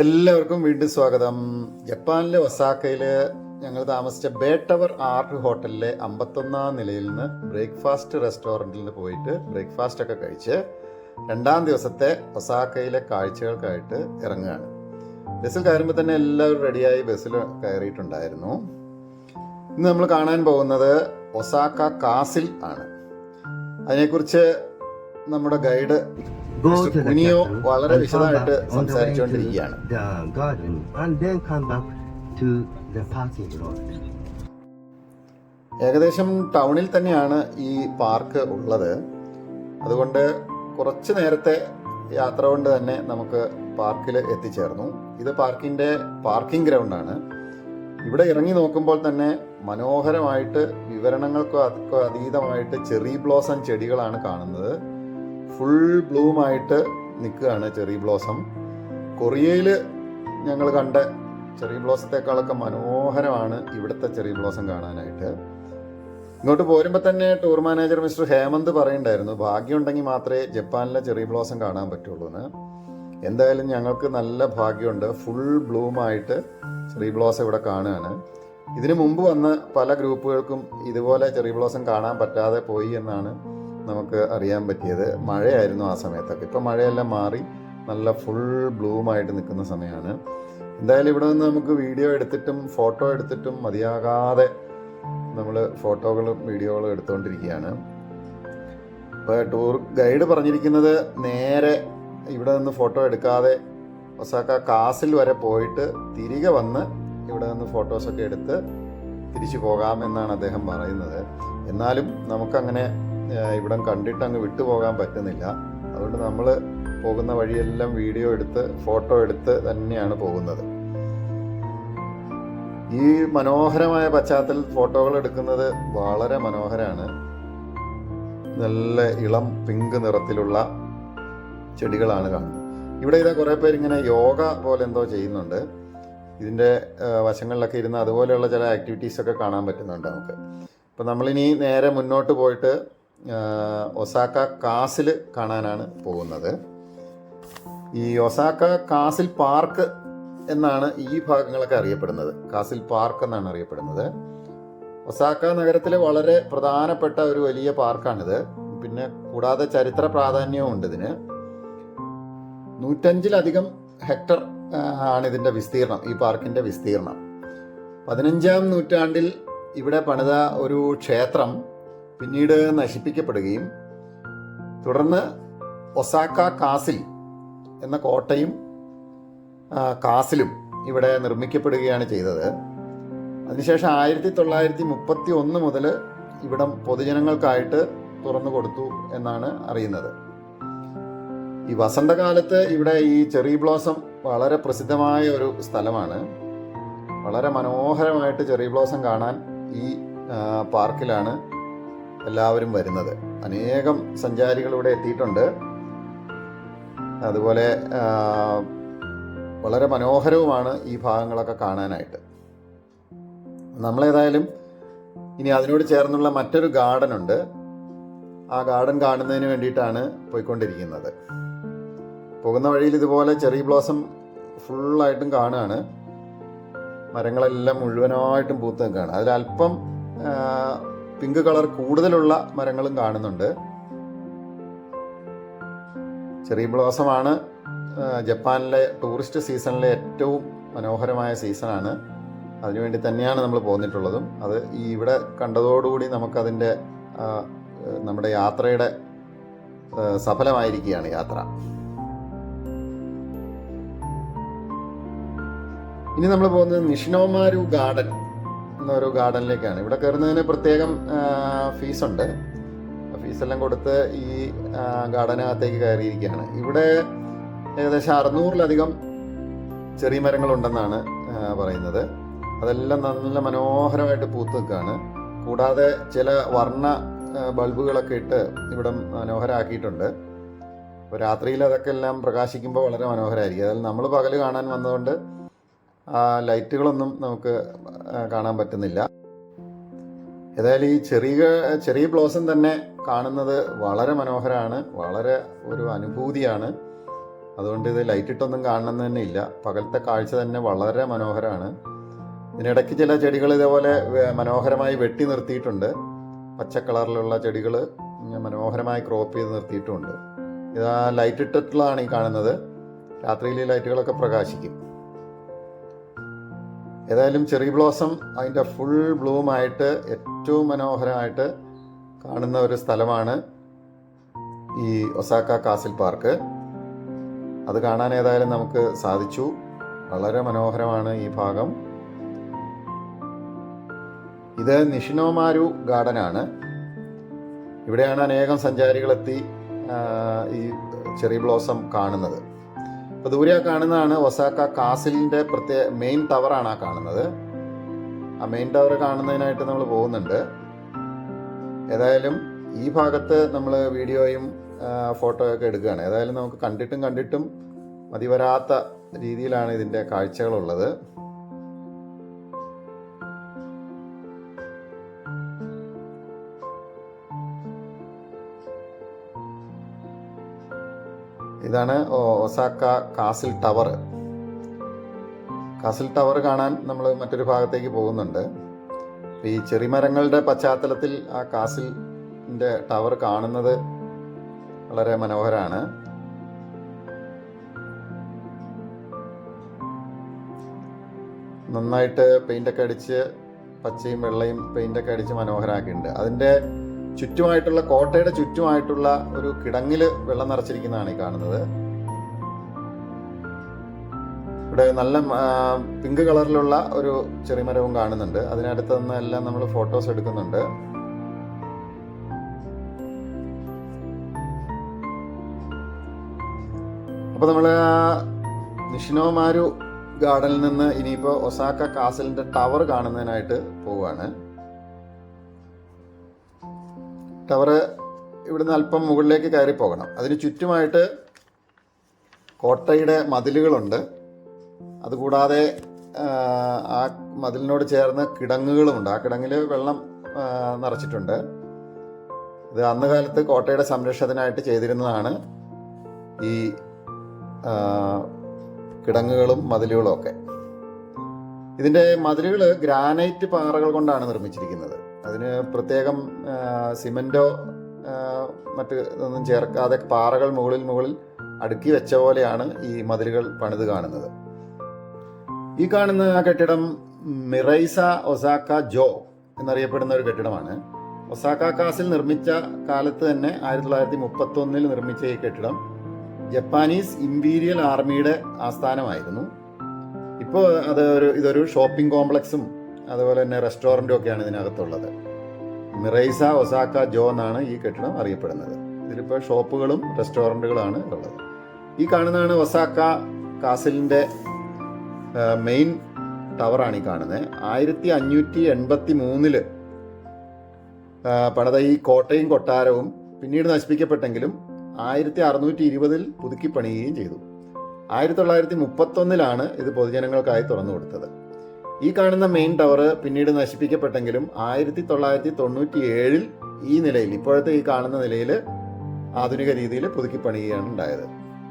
എല്ലാവർക്കും വീണ്ടും സ്വാഗതം. ജപ്പാനിലെ ഒസാക്കയിൽ ഞങ്ങൾ താമസിച്ച ബേ ടവർ ആർട്ട് ഹോട്ടലിലെ അമ്പത്തൊന്നാം നിലയിൽ നിന്ന് ബ്രേക്ക്ഫാസ്റ്റ് റെസ്റ്റോറന്റിൽ നിന്ന് പോയിട്ട് ബ്രേക്ക്ഫാസ്റ്റ് ഒക്കെ കഴിച്ച് രണ്ടാം ദിവസത്തെ ഒസാക്കയിലെ കാഴ്ചകൾക്കായിട്ട് ഇറങ്ങുകയാണ്. ബസ്സിൽ കയറുമ്പോൾ തന്നെ എല്ലാവരും റെഡിയായി ബസ്സിൽ കയറിയിട്ടുണ്ടായിരുന്നു. ഇന്ന് നമ്മൾ കാണാൻ പോകുന്നത് ഒസാക്ക കാസിൽ ആണ്. അതിനെക്കുറിച്ച് നമ്മുടെ ഗൈഡ് Castle വളരെ വിശദമായിട്ട് സംസാരിച്ചുകൊണ്ടിരിക്കുകയാണ്. ഏകദേശം ടൗണിൽ തന്നെയാണ് ഈ പാർക്ക് ഉള്ളത്. അതുകൊണ്ട് കുറച്ച് നേരത്തെ യാത്ര കൊണ്ട് തന്നെ നമുക്ക് പാർക്കിൽ എത്തിച്ചേർന്നു. ഇത് പാർക്കിന്റെ പാർക്കിംഗ് ഗ്രൗണ്ടാണ്. ഇവിടെ ഇറങ്ങി നോക്കുമ്പോൾ തന്നെ മനോഹരമായിട്ട് വിവരണങ്ങൾക്കോ അതീതമായിട്ട് ചെറി ബ്ലോസം ചെടികളാണ് കാണുന്നത്. ഫുൾ ബ്ലൂമായിട്ട് നിൽക്കുകയാണ് ചെറി ബ്ലോസം കൊറിയയിൽ ഞങ്ങൾ കണ്ട ചെറി ബ്ലോസത്തെക്കാളൊക്കെ മനോഹരമാണ് ഇവിടുത്തെ ചെറി ബ്ലോസം കാണാനായിട്ട്. ഇങ്ങോട്ട് പോരുമ്പോൾ തന്നെ ടൂർ മാനേജർ മിസ്റ്റർ ഹേമന്ത് പറയുണ്ടായിരുന്നു ഭാഗ്യമുണ്ടെങ്കിൽ മാത്രമേ ജപ്പാനിലെ ചെറി ബ്ലോസം കാണാൻ പറ്റുള്ളൂ എന്ന്. എന്തായാലും ഞങ്ങൾക്ക് നല്ല ഭാഗ്യമുണ്ട് ഫുൾ ബ്ലൂമായിട്ട് ചെറി ബ്ലോസം ഇവിടെ കാണുകയാണ്. ഇതിനു മുമ്പ് വന്ന് പല ഗ്രൂപ്പുകൾക്കും ഇതുപോലെ ചെറി ബ്ലോസം കാണാൻ പറ്റാതെ പോയി എന്നാണ് നമുക്ക് അറിയാൻ പറ്റിയത് മഴയായിരുന്നു ആ സമയത്തൊക്കെ. ഇപ്പോൾ മഴയെല്ലാം മാറി നല്ല ഫുൾ ബ്ലൂമായിട്ട് നിൽക്കുന്ന സമയമാണ്. എന്തായാലും ഇവിടെ നിന്ന് നമുക്ക് വീഡിയോ എടുത്തിട്ടും ഫോട്ടോ എടുത്തിട്ടും മതിയാകാതെ നമ്മൾ ഫോട്ടോകളും വീഡിയോകളും എടുത്തുകൊണ്ടിരിക്കുകയാണ്. ഇപ്പോൾ ടൂർ ഗൈഡ് പറഞ്ഞിരിക്കുന്നത് നേരെ ഇവിടെ നിന്ന് ഫോട്ടോ എടുക്കാതെ ഒസാക്ക കാസിൽ വരെ പോയിട്ട് തിരികെ വന്ന് ഇവിടെ നിന്ന് ഫോട്ടോസൊക്കെ എടുത്ത് തിരിച്ചു പോകാമെന്നാണ് അദ്ദേഹം പറയുന്നത്. എന്നാലും നമുക്കങ്ങനെ ഇവിടം കണ്ടിട്ട് അങ്ങ് വിട്ടുപോകാൻ പറ്റുന്നില്ല. അതുകൊണ്ട് നമ്മൾ പോകുന്ന വഴിയെല്ലാം വീഡിയോ എടുത്ത് ഫോട്ടോ എടുത്ത് തന്നെയാണ് പോകുന്നത്. ഈ മനോഹരമായ പശ്ചാത്തലത്തിൽ ഫോട്ടോകൾ എടുക്കുന്നത് വളരെ മനോഹരമാണ് നല്ല ഇളം പിങ്ക് നിറത്തിലുള്ള ചെടികളാണ് കാണുന്നത്. ഇവിടെ ഇതാ കുറേ പേര് ഇങ്ങനെ യോഗ പോലെ എന്തോ ചെയ്യുന്നുണ്ട്. ഇതിന്റെ വശങ്ങളിലൊക്കെ ഇരുന്ന് അതുപോലെയുള്ള ചില ആക്ടിവിറ്റീസ് ഒക്കെ കാണാൻ പറ്റുന്നുണ്ട് നമുക്ക്. അപ്പം നമ്മളിനി നേരെ മുന്നോട്ട് പോയിട്ട് ഒസാക്ക കാസിൽ കാണാനാണ് പോകുന്നത്. ഈ ഒസാക്ക കാസിൽ പാർക്ക് എന്നാണ് ഈ ഭാഗങ്ങളൊക്കെ അറിയപ്പെടുന്നത്. കാസിൽ പാർക്ക് എന്നാണ് അറിയപ്പെടുന്നത്. ഒസാക്ക നഗരത്തിലെ വളരെ പ്രധാനപ്പെട്ട ഒരു വലിയ പാർക്കാണിത്. പിന്നെ കൂടാതെ ചരിത്ര പ്രാധാന്യവും ഉണ്ട് ഇതിന്. നൂറ്റഞ്ചിലധികം ഹെക്ടർ ആണ് ഇതിന്റെ വിസ്തീർണം ഈ പാർക്കിന്റെ വിസ്തീർണം. പതിനഞ്ചാം നൂറ്റാണ്ടിൽ ഇവിടെ പണിത ഒരു ക്ഷേത്രം പിന്നീട് നശിപ്പിക്കപ്പെടുകയും തുടർന്ന് ഒസാക്ക കാസിൽ എന്ന കോട്ടയും കാസിലും ഇവിടെ നിർമ്മിക്കപ്പെടുകയാണ് ചെയ്തത്. അതിനുശേഷം ആയിരത്തി തൊള്ളായിരത്തി മുപ്പത്തി ഒന്ന് മുതൽ ഇവിടം പൊതുജനങ്ങൾക്കായിട്ട് തുറന്നു കൊടുത്തു എന്നാണ് അറിയുന്നത്. ഈ വസന്തകാലത്ത് ഇവിടെ ഈ ചെറി ബ്ലോസം വളരെ പ്രസിദ്ധമായ ഒരു സ്ഥലമാണ്. വളരെ മനോഹരമായിട്ട് ചെറി ബ്ലോസം കാണാൻ ഈ പാർക്കിലാണ് എല്ലാവരും വരുന്നത്. അനേകം സഞ്ചാരികൾ ഇവിടെ എത്തിയിട്ടുണ്ട്. അതുപോലെ വളരെ മനോഹരവുമാണ് ഈ ഭാഗങ്ങളൊക്കെ കാണാനായിട്ട്. നമ്മളേതായാലും ഇനി അതിനോട് ചേർന്നുള്ള മറ്റൊരു ഗാർഡൻ ഉണ്ട്. ആ ഗാർഡൻ കാണുന്നതിന് വേണ്ടിയിട്ടാണ് പോയിക്കൊണ്ടിരിക്കുന്നത്. പോകുന്ന വഴിയിൽ ഇതുപോലെ ചെറി ബ്ലോസം ഫുള്ളായിട്ടും കാണുകയാണ്. മരങ്ങളെല്ലാം മുഴുവനായിട്ടും പൂത്ത് നിൽക്കുകയാണ്. അതിലല്പം പിങ്ക് കളർ കൂടുതലുള്ള മരങ്ങളും കാണുന്നുണ്ട്. ചെറി ബ്ലോസമാണ്. ജപ്പാനിലെ ടൂറിസ്റ്റ് സീസണിലെ ഏറ്റവും മനോഹരമായ സീസണാണ്. അതിനുവേണ്ടി തന്നെയാണ് നമ്മൾ പോന്നിട്ടുള്ളതും. അത് ഈ ഇവിടെ കണ്ടതോടുകൂടി നമുക്കതിന്റെ നമ്മുടെ യാത്രയുടെ സഫലമായിരിക്കുകയാണ് യാത്ര. ഇനി നമ്മൾ പോകുന്നത് നിഷിനോമാരു ഗാർഡൻ. എന്നൊരു ഗാർഡനിലേക്കാണ്. ഇവിടെ കയറുന്നതിന് പ്രത്യേകം ഫീസുണ്ട്. ഫീസെല്ലാം കൊടുത്ത് ഈ ഗാർഡനകത്തേക്ക് കയറിയിരിക്കുകയാണ്. ഇവിടെ ഏകദേശം അറുന്നൂറിലധികം ചെറിയ മരങ്ങളുണ്ടെന്നാണ് പറയുന്നത്. അതെല്ലാം നല്ല മനോഹരമായിട്ട് പൂത്ത് നിൽക്കുകയാണ്. കൂടാതെ ചില വർണ ബൾബുകളൊക്കെ ഇട്ട് ഇവിടെ മനോഹരമാക്കിയിട്ടുണ്ട് അപ്പോൾ രാത്രിയിൽ അതൊക്കെ എല്ലാം പ്രകാശിക്കുമ്പോൾ വളരെ മനോഹരമായിരിക്കും. അതിൽ നമ്മൾ പകൽ കാണാൻ വന്നതുകൊണ്ട് ലൈറ്റുകളൊന്നും നമുക്ക് കാണാൻ പറ്റുന്നില്ല. ഏതായാലും ഈ ചെറിയ ചെറിയ ബ്ലോസം തന്നെ കാണുന്നത് വളരെ മനോഹരമാണ് വളരെ ഒരു അനുഭൂതിയാണ്. അതുകൊണ്ട് ഇത് ലൈറ്റിട്ടൊന്നും കാണണമെന്ന് തന്നെ ഇല്ല. പകലത്തെ കാഴ്ച തന്നെ വളരെ മനോഹരമാണ് ഇതിനിടയ്ക്ക് ചില ചെടികൾ ഇതേപോലെ മനോഹരമായി വെട്ടി നിർത്തിയിട്ടുണ്ട്. പച്ച കളറിലുള്ള ചെടികൾ മനോഹരമായി ക്രോപ്പ് ചെയ്ത് നിർത്തിയിട്ടുമുണ്ട് ഇതാ ലൈറ്റ് ഇട്ടിട്ടുള്ളതാണ് ഈ കാണുന്നത്. രാത്രിയിൽ ലൈറ്റുകളൊക്കെ പ്രകാശിക്കും. ഏതായാലും ചെറി ബ്ലോസം അതിന്റെ ഫുൾ ബ്ലൂമായിട്ട് ഏറ്റവും മനോഹരമായിട്ട് കാണുന്ന ഒരു സ്ഥലമാണ് ഈ ഒസാക്ക കാസിൽ പാർക്ക്. അത് കാണാൻ ഏതായാലും നമുക്ക് സാധിച്ചു. വളരെ മനോഹരമാണ് ഈ ഭാഗം. ഇത് നിഷിനോമാരു ആണ്. ഇവിടെയാണ് അനേകം സഞ്ചാരികളെത്തി ഈ ചെറി ബ്ലോസം കാണുന്നത്. അപ്പോൾ ദൂരെ കാണുന്നതാണ് ഒസാക്ക കാസിലിന്റെ പ്രത്യേക മെയിൻ ടവറാണ് ആ കാണുന്നത്. ആ മെയിൻ ടവർ കാണുന്നതിനായിട്ട് നമ്മൾ പോകുന്നുണ്ട്. ഏതായാലും ഈ ഭാഗത്ത് നമ്മൾ വീഡിയോയും ഫോട്ടോയൊക്കെ എടുക്കുകയാണ്. ഏതായാലും നമുക്ക് കണ്ടിട്ടും കണ്ടിട്ടും മതിവരാത്ത രീതിയിലാണ് ഇതിന്റെ കാഴ്ചകളുള്ളത്. ഇതാണ് Osaka castle tower. Castle tower കാണാൻ നമ്മൾ മറ്റൊരു ഭാഗത്തേക്ക് പോകുന്നുണ്ട്. ഈ ചെറിമരങ്ങളുടെ പശ്ചാത്തലത്തിൽ ആ കാസിലിന്റെ ടവർ കാണുന്നത് വളരെ മനോഹരമാണ് നന്നായിട്ട് പെയിന്റൊക്കെ അടിച്ച് പച്ചയും വെള്ളയും പെയിന്റൊക്കെ അടിച്ച് മനോഹരമാക്കിയിട്ടുണ്ട് അതിന്റെ ചുറ്റുമായിട്ടുള്ള കോട്ടയുടെ ചുറ്റുമായിട്ടുള്ള ഒരു കിടങ്ങിൽ വെള്ളം നിറച്ചിരിക്കുന്നതാണ് ഈ കാണുന്നത്. ഇവിടെ നല്ല പിങ്ക് കളറിലുള്ള ഒരു ചെറിമരവും കാണുന്നുണ്ട്. അതിനടുത്ത് നിന്ന് എല്ലാം നമ്മൾ ഫോട്ടോസ് എടുക്കുന്നുണ്ട്. അപ്പോൾ നമ്മൾ നിഷിനോമാരു ഗാർഡനിൽ നിന്ന് ഇനിയിപ്പോൾ ഒസാക്ക കാസലിന്റെ ടവർ കാണുന്നതിനായിട്ട് പോവുകയാണ് ടവർ ഇവിടുന്ന് അല്പം മുകളിലേക്ക് കയറി പോകണം. അതിന് ചുറ്റുമായിട്ട് കോട്ടയുടെ മതിലുകളുണ്ട്. അതുകൂടാതെ ആ മതിലിനോട് ചേർന്ന് കിടങ്ങുകളുമുണ്ട്. ആ കിടങ്ങിൽ വെള്ളം നിറച്ചിട്ടുണ്ട്. ഇത് അന്ന് കാലത്ത് കോട്ടയുടെ സംരക്ഷണത്തിനായിട്ട് ചെയ്തിരുന്നതാണ്. ഈ കിടങ്ങുകളും മതിലുകളും ഒക്കെ. ഇതിന്റെ മതിലുകൾ ഗ്രാനൈറ്റ് പാറകൾ കൊണ്ടാണ് നിർമ്മിച്ചിരിക്കുന്നത്. അതിന് പ്രത്യേകം സിമെന്റോ മറ്റ് ഒന്നും ചേർക്കാതെ പാറകൾ മുകളിൽ മുകളിൽ അടുക്കി വെച്ച പോലെയാണ് ഈ മതിലുകൾ പണിത് കാണുന്നത്. ഈ കാണുന്ന കെട്ടിടം മിറൈസ ഒസാക്ക ജോ എന്നറിയപ്പെടുന്ന ഒരു കെട്ടിടമാണ്. ഒസാക്ക കാസിൽ നിർമ്മിച്ച കാലത്ത് തന്നെ ആയിരത്തി തൊള്ളായിരത്തി മുപ്പത്തി ഒന്നിൽ നിർമ്മിച്ച ഈ കെട്ടിടം ജപ്പാനീസ് ഇമ്പീരിയൽ ആർമിയുടെ ആസ്ഥാനമായിരുന്നു. ഇപ്പോൾ അത് ഒരു ഇതൊരു ഷോപ്പിംഗ് കോംപ്ലക്സും അതുപോലെ തന്നെ റെസ്റ്റോറന്റും ഒക്കെയാണ് ഇതിനകത്തുള്ളത്. മിറൈസ ഒസാക്ക ജോ എന്നാണ് ഈ കെട്ടിടം അറിയപ്പെടുന്നത്. ഇതിലിപ്പോൾ ഷോപ്പുകളും റെസ്റ്റോറന്റുകളാണ് ഉള്ളത്. ഈ കാണുന്നതാണ് ഒസാക്ക കാസിലിന്റെ മെയിൻ ടവറാണ് ഈ കാണുന്നത്. ആയിരത്തി അഞ്ഞൂറ്റി എൺപത്തി മൂന്നിൽ പണിത ഈ കോട്ടയും കൊട്ടാരവും പിന്നീട് നശിപ്പിക്കപ്പെട്ടെങ്കിലും ആയിരത്തി അറുന്നൂറ്റി ഇരുപതിൽ പുതുക്കി പണിയുകയും ചെയ്തു. ആയിരത്തി തൊള്ളായിരത്തി മുപ്പത്തൊന്നിലാണ് ഇത് പൊതുജനങ്ങൾക്കായി തുറന്നു കൊടുത്തത്. ഈ കാണുന്ന മെയിൻ ടവർ പിന്നീട് നശിപ്പിക്കപ്പെട്ടെങ്കിലും ആയിരത്തി തൊള്ളായിരത്തി തൊണ്ണൂറ്റി ഏഴിൽ ഈ നിലയിൽ ഇപ്പോഴത്തെ ഈ കാണുന്ന നിലയിൽ ആധുനിക രീതിയിൽ പുതുക്കി പണിയുകയാണ് ഉണ്ടായത്.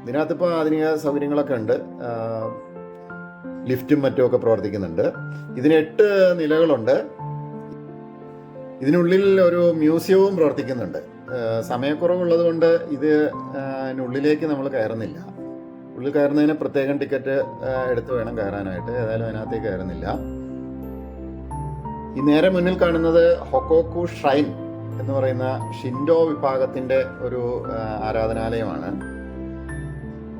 ഇതിനകത്ത് ഇപ്പോൾ ആധുനിക സൗകര്യങ്ങളൊക്കെ ഉണ്ട്. ലിഫ്റ്റും മറ്റുമൊക്കെ പ്രവർത്തിക്കുന്നുണ്ട്. ഇതിന് എട്ട് നിലകളുണ്ട്. ഇതിനുള്ളിൽ ഒരു മ്യൂസിയവും പ്രവർത്തിക്കുന്നുണ്ട്. സമയക്കുറവുള്ളത് കൊണ്ട് ഇത് ആ, നമ്മൾ കയറുന്നില്ല. ഉള്ളിൽ കയറുന്നതിന് പ്രത്യേകം ടിക്കറ്റ് എടുത്ത് വേണം കയറാനായിട്ട്. ഏതായാലും അതിനകത്തേക്ക് കയറുന്നില്ല. ഈ നേരെ മുന്നിൽ കാണുന്നത് ഹൊക്കോക്കു ഷൈൻ എന്ന് പറയുന്ന ഷിൻഡോ വിഭാഗത്തിന്റെ ഒരു ആരാധനാലയമാണ്.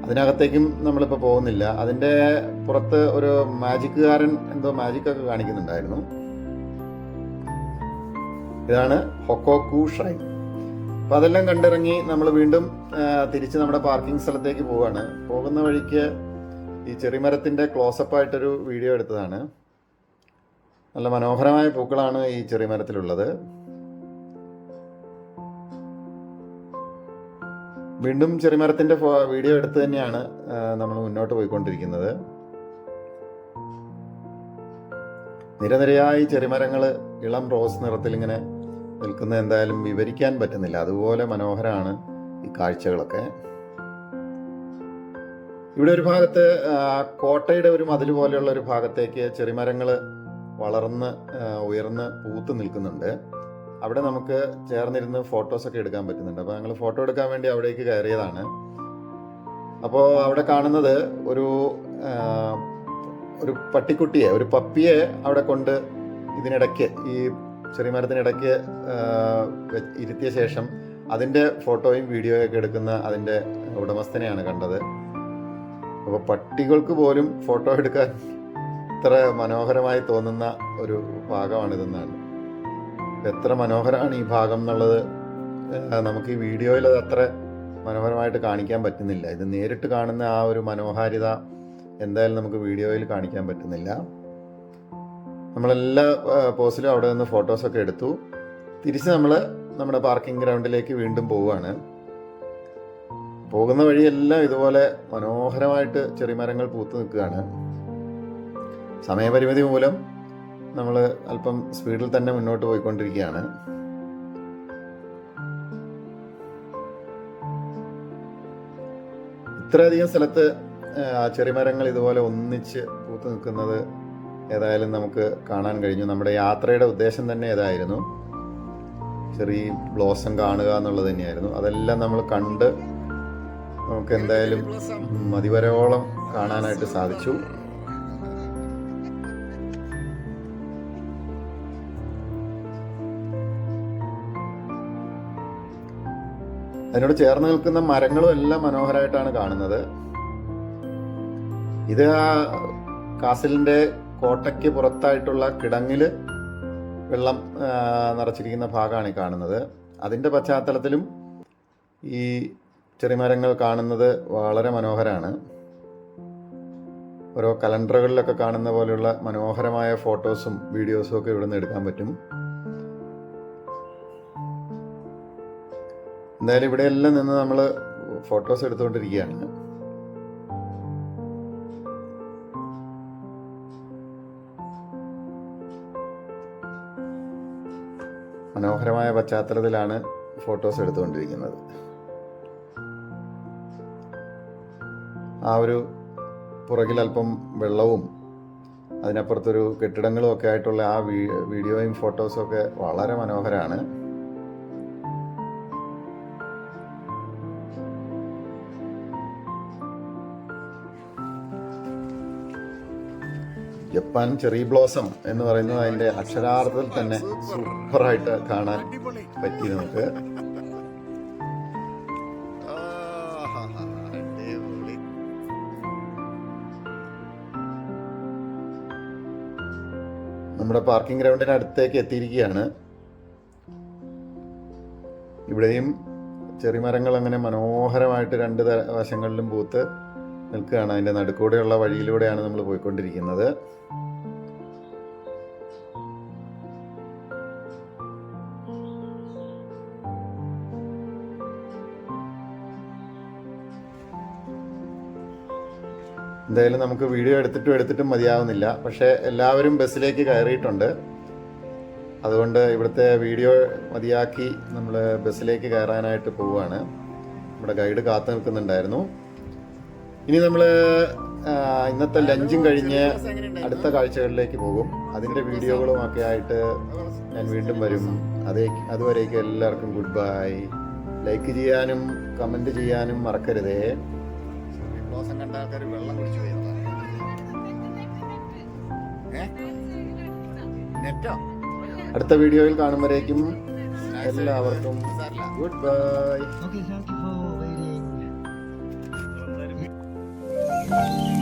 അതിനകത്തേക്കും നമ്മളിപ്പോൾ പോകുന്നില്ല. അതിന്റെ പുറത്ത് ഒരു മാജിക്കുകാരൻ എന്തോ മാജിക്കൊക്കെ കാണിക്കുന്നുണ്ടായിരുന്നു. ഇതാണ് ഹൊക്കോക്കു ഷ്രൈൻ. അപ്പം അതെല്ലാം കണ്ടിറങ്ങി നമ്മൾ വീണ്ടും തിരിച്ച് നമ്മുടെ പാർക്കിംഗ് സ്ഥലത്തേക്ക് പോവുകയാണ് പോകുന്ന വഴിക്ക് ഈ ചെറിമരത്തിന്റെ ക്ലോസപ്പ് ആയിട്ടൊരു വീഡിയോ എടുത്തതാണ്. നല്ല മനോഹരമായ പൂക്കളാണ് ഈ ചെറിമരത്തിലുള്ളത്. വീണ്ടും ചെറിമരത്തിന്റെ വീഡിയോ എടുത്ത് തന്നെയാണ് നമ്മൾ മുന്നോട്ട് പോയിക്കൊണ്ടിരിക്കുന്നത്. നിരനിരയായി ചെറിമരങ്ങൾ ഇളം റോസ് നിറത്തിൽ ഇങ്ങനെ നിൽക്കുന്നത് എന്തായാലും വിവരിക്കാൻ പറ്റുന്നില്ല. അതുപോലെ മനോഹരമാണ് ഈ കാഴ്ചകളൊക്കെ. ഇവിടെ ഒരു ഭാഗത്ത് കോട്ടയുടെ ഒരു മതിൽ പോലെയുള്ള ഒരു ഭാഗത്തേക്ക് ചെറിമരങ്ങൾ വളർന്ന് ഉയർന്ന് പൂത്ത് നിൽക്കുന്നുണ്ട്. അവിടെ നമുക്ക് ചേർന്നിരുന്ന് ഫോട്ടോസൊക്കെ എടുക്കാൻ പറ്റുന്നുണ്ട്. അപ്പോൾ ഞങ്ങൾ ഫോട്ടോ എടുക്കാൻ വേണ്ടി അവിടേക്ക് കയറിയതാണ്. അപ്പോൾ അവിടെ കാണുന്നത് ഒരു ഒരു പട്ടിക്കുട്ടിയെ ഒരു പപ്പിയെ അവിടെ കൊണ്ട് ഇതിനിടയ്ക്ക് ഈ ചെറിമരത്തിനിടയ്ക്ക് മരത്തിനിടയ്ക്ക് ഇരുത്തിയ ശേഷം അതിന്റെ ഫോട്ടോയും വീഡിയോയൊക്കെ എടുക്കുന്ന അതിന്റെ ഉടമസ്ഥനെയാണ് കണ്ടത്. അപ്പോൾ പട്ടികൾക്ക് പോലും ഫോട്ടോ എടുക്കാൻ ഇത്ര മനോഹരമായി തോന്നുന്ന ഒരു ഭാഗമാണിതെന്നാണ് എത്ര മനോഹരമാണ് ഈ ഭാഗം എന്നുള്ളത് നമുക്ക് ഈ വീഡിയോയിൽ അത് അത്ര മനോഹരമായിട്ട് കാണിക്കാൻ പറ്റുന്നില്ല. ഇത് നേരിട്ട് കാണുന്ന ആ ഒരു മനോഹാരിത എന്തായാലും നമുക്ക് വീഡിയോയിൽ കാണിക്കാൻ പറ്റുന്നില്ല. നമ്മളെല്ലാ പോസിലും അവിടെ നിന്ന് ഫോട്ടോസൊക്കെ എടുത്തു. തിരിച്ച് നമ്മൾ നമ്മുടെ പാർക്കിംഗ് ഗ്രൗണ്ടിലേക്ക് വീണ്ടും പോവുകയാണ്. പോകുന്ന വഴിയെല്ലാം ഇതുപോലെ മനോഹരമായിട്ട് ചെറിയ മരങ്ങൾ പൂത്തു നിൽക്കുകയാണ്. സമയപരിമിതി മൂലം നമ്മൾ അല്പം സ്പീഡിൽ തന്നെ മുന്നോട്ട് പോയിക്കൊണ്ടിരിക്കുകയാണ്. ഇത്രയധികം സ്ഥലത്ത് ചെറിമരങ്ങൾ ഇതുപോലെ ഒന്നിച്ച് പൂത്തു നിൽക്കുന്നത് ഏതായാലും നമുക്ക് കാണാൻ കഴിഞ്ഞു. നമ്മുടെ യാത്രയുടെ ഉദ്ദേശം തന്നെ ഏതായിരുന്നു? ചെറിയ ബ്ലോസം കാണുക എന്നുള്ളത് തന്നെയായിരുന്നു. അതെല്ലാം നമ്മൾ കണ്ട് നമുക്ക് എന്തായാലും മതിവരോളം കാണാനായിട്ട് സാധിച്ചു. അതിനോട് ചേർന്ന് നിൽക്കുന്ന മരങ്ങളും എല്ലാം മനോഹരമായിട്ടാണ് കാണുന്നത്. ഇത് ആ കാസിലിന്റെ കോട്ടയ്ക്ക് പുറത്തായിട്ടുള്ള കിടങ്ങിൽ വെള്ളം നിറച്ചിരിക്കുന്ന ഭാഗമാണ് ഈ കാണുന്നത്. അതിന്റെ പശ്ചാത്തലത്തിലും ഈ ചെറിമരങ്ങൾ കാണുന്നത് വളരെ മനോഹരമാണ് ഓരോ കലണ്ടറുകളിലൊക്കെ കാണുന്ന പോലെയുള്ള മനോഹരമായ ഫോട്ടോസും വീഡിയോസും ഒക്കെ ഇവിടുന്ന് എടുക്കാൻ പറ്റും. എന്തായാലും ഇവിടെയെല്ലാം നിന്ന് നമ്മൾ ഫോട്ടോസ് എടുത്തുകൊണ്ടിരിക്കുകയാണ്. മനോഹരമായ പശ്ചാത്തലത്തിലാണ് ഫോട്ടോസ് എടുത്തുകൊണ്ടിരിക്കുന്നത്. ആ ഒരു പുറകിൽ അല്പം വെള്ളവും അതിനപ്പുറത്തൊരു കെട്ടിടങ്ങളും ഒക്കെ ആയിട്ടുള്ള ആ വീഡിയോയും ഫോട്ടോസും ഒക്കെ വളരെ മനോഹരമാണ് ജപ്പാൻ ചെറി ബ്ലോസം എന്ന് പറയുന്നത് അതിന്റെ അക്ഷരാർത്ഥത്തിൽ തന്നെ സൂപ്പറായിട്ട് കാണാൻ പറ്റി നമുക്ക്. നമ്മുടെ പാർക്കിംഗ് ഗ്രൗണ്ടിന് അടുത്തേക്ക് എത്തിയിരിക്കുകയാണ്. ഇവിടെയും ചെറിമരങ്ങൾ അങ്ങനെ മനോഹരമായിട്ട് രണ്ട് വശങ്ങളിലും പൂത്ത് നിൽക്കുകയാണ്. അതിന്റെ നടുക്കൂടെയുള്ള വഴിയിലൂടെയാണ് നമ്മൾ പോയിക്കൊണ്ടിരിക്കുന്നത്. എന്തായാലും നമുക്ക് വീഡിയോ എടുത്തിട്ടും എടുത്തിട്ടും മതിയാവുന്നില്ല. പക്ഷേ എല്ലാവരും ബസ്സിലേക്ക് കയറിയിട്ടുണ്ട്. അതുകൊണ്ട് ഇവിടുത്തെ വീഡിയോ മതിയാക്കി നമ്മൾ ബസ്സിലേക്ക് കയറാനായിട്ട് പോവുകയാണ്. നമ്മുടെ ഗൈഡ് കാത്തു നിൽക്കുന്നുണ്ടായിരുന്നു. ഇനി നമ്മൾ ഇന്നത്തെ ലഞ്ചും കഴിഞ്ഞ് അടുത്ത കാഴ്ചകളിലേക്ക് പോകും. അതിന്റെ വീഡിയോകളും ഒക്കെ ആയിട്ട് ഞാൻ വീണ്ടും വരും. അതേ അതുവരേക്കും എല്ലാവർക്കും ഗുഡ് ബൈ. ലൈക്ക് ചെയ്യാനും കമന്റ് ചെയ്യാനും മറക്കരുതേ. അടുത്ത വീഡിയോയിൽ കാണുമ്പോഴേക്കും എല്ലാവർക്കും ഗുഡ് ബൈ. Thank you.